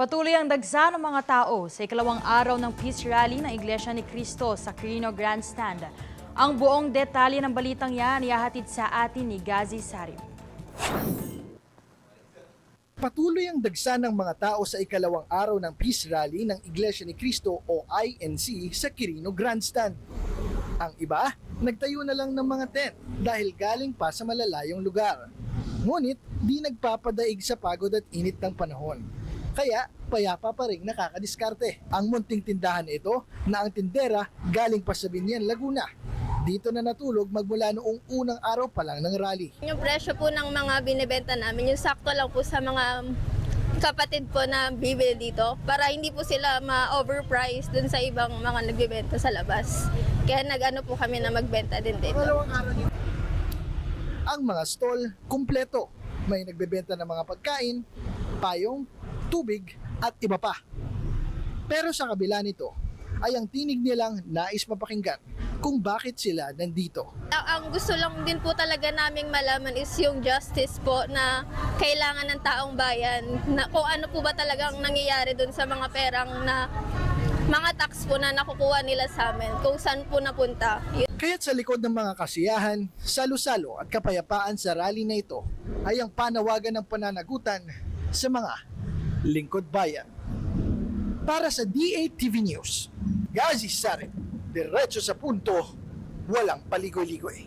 Patuloy ang dagsa ng mga tao sa ikalawang araw ng Peace Rally ng Iglesia ni Cristo sa Quirino Grandstand. Ang buong detalye ng balitang yan ihahatid sa atin ni Gazi Sarim. Patuloy ang dagsa ng mga tao sa ikalawang araw ng Peace Rally ng Iglesia ni Cristo o INC sa Quirino Grandstand. Ang iba, nagtayo na lang ng mga tent dahil galing pa sa malalayong lugar. Ngunit di nagpapadaig sa pagod at init ng panahon. Kaya payapa pa rin nakakadiskarte. Ang munting tindahan ito na ang tindera galing pa sa Binyan, Laguna. Dito na natulog magmula noong unang araw pa lang ng rally. Yung presyo po ng mga binibenta namin, yung sakto lang po sa mga kapatid po na bibili dito para hindi po sila ma-overprice dun sa ibang mga nagbibenta sa labas. Kaya nag-ano po kami na magbenta din dito. Ang mga stall, kumpleto. May nagbebenta ng mga pagkain, payong, tubig, at iba pa. Pero sa kabila nito, ay ang tinig nilang nais mapakinggan kung bakit sila nandito. Ang gusto lang din po talaga naming malaman is yung justice po na kailangan ng taong bayan. Na, kung ano po ba talagang nangyayari dun sa mga perang na mga tax po na nakukuha nila sa amin. Kung saan po napunta. Kaya't sa likod ng mga kasiyahan, salo-salo at kapayapaan sa rally na ito ay ang panawagan ng pananagutan sa mga lingkod bayan. Para sa DATV News, Gazi Sarin, diretso sa punto, walang paligoy-ligoy.